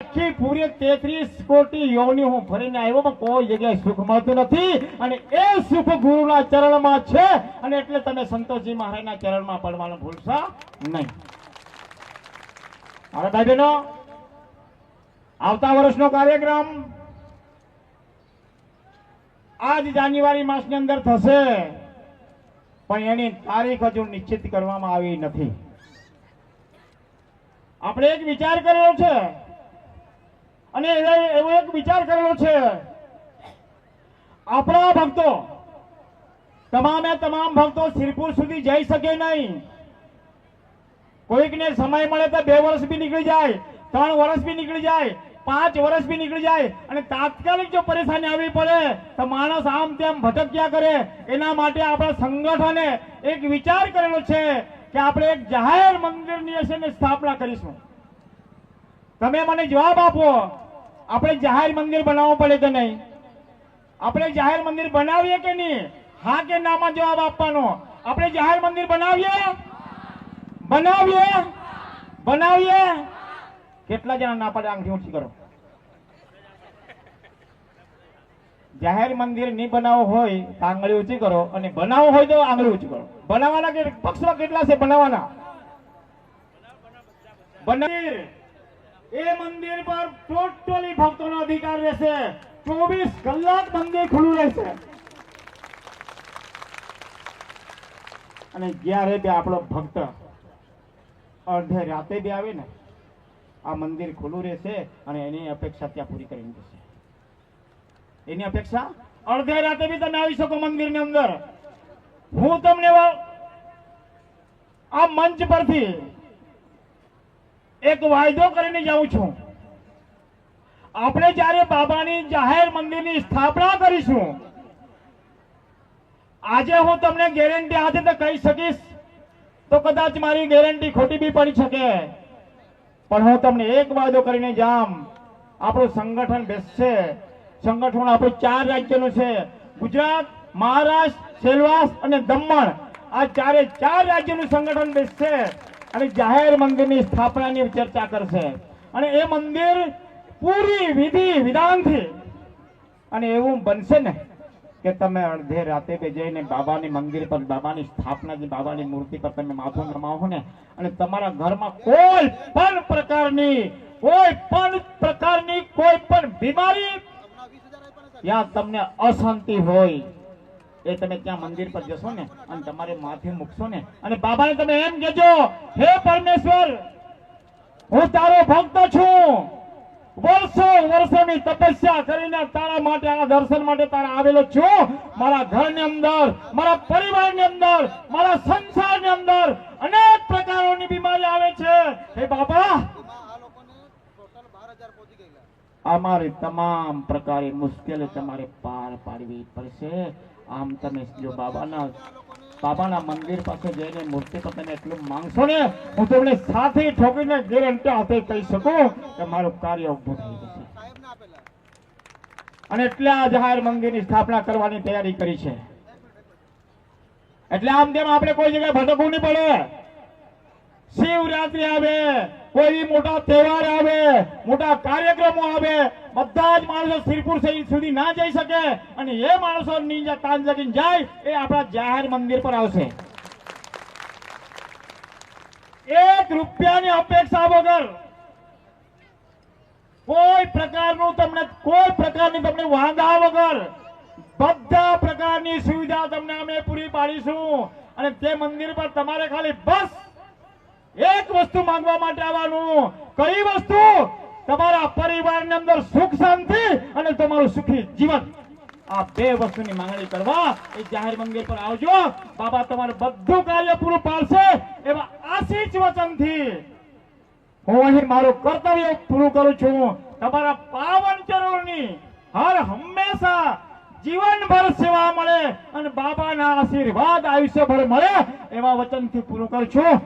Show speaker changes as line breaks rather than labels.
આખી પૂરી તેત્રીસ કોટી યોની હું ફરીને આવ્યો પણ કોઈ જગ્યાએ સુખ મળતું નથી. અને એ સુખ ગુરુના ચરણમાં છે. અને એટલે તમે સંતોષજી મહારાજના ચરણમાં પડવાનું ભૂલશો નહીં. મારા ભાઈ બહેનો આવતા વર્ષનો કાર્યક્રમ આજ જાન્યુઆરી માસની અંદર થશે. પણ એની તારીખ હજુ નિશ્ચિત કરવામાં આવી નથી. આપણે એક વિચાર કરેલો છે. અને એવો એક વિચાર કરેલો છે. આપણા ભક્તો, તમામે તમામ ભક્તો શિરપુર સુધી જઈ શકે નહીં. કોઈકને સમય મળે તો બે વર્ષ બી નીકળી જાય, ત્રણ વર્ષ બી નીકળી જાય, પાંચ વર્ષ બી નીકળી જાય અને તાત્કાલિક જો પરેશાની આવી પડે, તો માણસ આમ તેમ ભટક્યા કરે. એના માટે આપણા સંગઠને એક વિચાર કરેલો છે કે આપણે એક જાહેર મંદિરની સ્થાપના કરીશું. તમે મને જવાબ આપો. આપણે જાહેર મંદિર બનાવવું પડે કે નહીં? આપણે જાહેર મંદિર બનાવીએ કે નહીં? હા કે નામાં જવાબ આપવાનો? આપણે જાહેર મંદિર બનાવીએ? બનાવીએ? બનાવીએ? કેટલા જણા ના પડે આંગળી ઊંચી કરો. જાહેર મંદિર નહીં બનાવવું હોય તો આંગળી ઊંચી કરો અને બનાવવું હોય તો આંગળી ઊંચી કરો. બનાવવાના કે પક્ષમાં કેટલા છે બનાવવાના? મંદિર એ મંદિર પર ટોટલી ભક્તોનો અધિકાર રહેશે. ચોવીસ કલાક મંદિર ખુલ્લું રહેશે. અને જ્યારે બી આપણો ભક્ત અડધે રાતે બી આવે ને, આ મંદિર ખુલ્લું રહેશે અને એની અપેક્ષા ત્યાં પૂરી કરીને દેશે એની અપેક્ષા? અડધે રાતે બી તમે આવી શકો મંદિરની અંદર. હું તમને આ મંચ પરથી એક વાયદો કરીને જાઉં છું. આપણે જ્યારે બાબાની જાહેર મંદિરની સ્થાપના કરીશું, આજે હું તમને ગેરંટી હાથે કહી શકીશ, તો કદાચ મારી ગેરંટી ખોટી બી પડી શકે. પણ હું તમને એક વાયદો કરીને જામ આપણું સંગઠન બેસશે. સંગઠન આપણું ચાર રાજ્યનું છે. ગુજરાત, મહારાષ્ટ્ર, સેલવાસ અને દમણ. આ ચારે ચાર રાજ્યનું સંગઠન બેસશે. અને જાહેર મંદિરની સ્થાપનાની ચર્ચા કરશે. અને એ મંદિર પૂરી વિધિ વિધાનથી અને એવું બનશે ને કે તમે અડધે રાતે બે જઈને બાબાની મંદિર પર, બાબાની સ્થાપના જે બાબાની મૂર્તિ પર તમે માથું નમાવો ને, અને તમારા ઘરમાં કોઈ પણ પ્રકારની, કોઈ પણ પ્રકારની કોઈ પણ બીમારી યા તમને અશાંતિ હોય એ તમે ત્યાં મંદિર પર જશો ને અને તમારે માથે મૂકશો ને. અને બાબાને તમે એમ કહેજો, હે પરમેશ્વર, હું તારો ભક્ત છું. વર્ષો વર્ષોની તપસ્યા કરીને તારા માટે, આ દર્શન માટે તારા આવેલો છું. મારા ઘરની અંદર, મારા પરિવારની અંદર, મારા સંસારની અંદર અનેક પ્રકારોની બીમારી આવે છે. હે બાબા અમારી તમામ પ્રકારે મુશ્કેલી તમારે પાર પાડવી પડશે. આમ તમે જો બાબાના બાબાના મંદિર પાસે જઈને મૂર્તિ પર તમે એટલું માંગશો ને, હું તમને સાથે ઠોકીને ગેરંટી આપે કહી શકું કે મારું કાર્ય ઊભું થઈ જશે અને એટલે આ જાહેર મંદિરની સ્થાપના કરવાની તૈયારી કરી છે. એટલે આમ તેમ આપણે કોઈ જગ્યાએ ભટકવું નહીં પડે. શિવરાત્રી આવે, કોઈ મોટા તહેવાર આવે, મોટા કાર્યક્રમો આવે, બધા જ માણસો શ્રીપુર સુધી ના જઈ શકે અને એ માણસો તાન જગીને જાય, એ આપણા જાહેર મંદિર પર આવશે. એક રૂપિયાની અપેક્ષા વગર કોઈ પ્રકારનું તમને, કોઈ પ્રકારની તમને વાંધા વગર બધા પ્રકારની સુવિધા તમને અમે પૂરી પાડીશું. અને તે મંદિર પર તમારે ખાલી બસ એક વસ્તુ માંગવા માટે આવવાનું. કઈ વસ્તુ? તમારા પરિવારની અંદર સુખ શાંતિ અને તમારું સુખી જીવન. આ બે વસ્તુની માંગણી કરવા એ જાહેર મંદિર પર આવજો. બાબા તમારું બધું કાર્ય પૂરું પાડશે એવા આશીષ વચનથી. હું અહીં મારું કર્તવ્ય પૂરું કરું છું. તમારા પાવન ચરણોની હર હંમેશા જીવનભર સેવા મળે અને બાબાના આશીર્વાદ આયુષ્યભર મળે એવા વચનથી પૂરું કરું છું.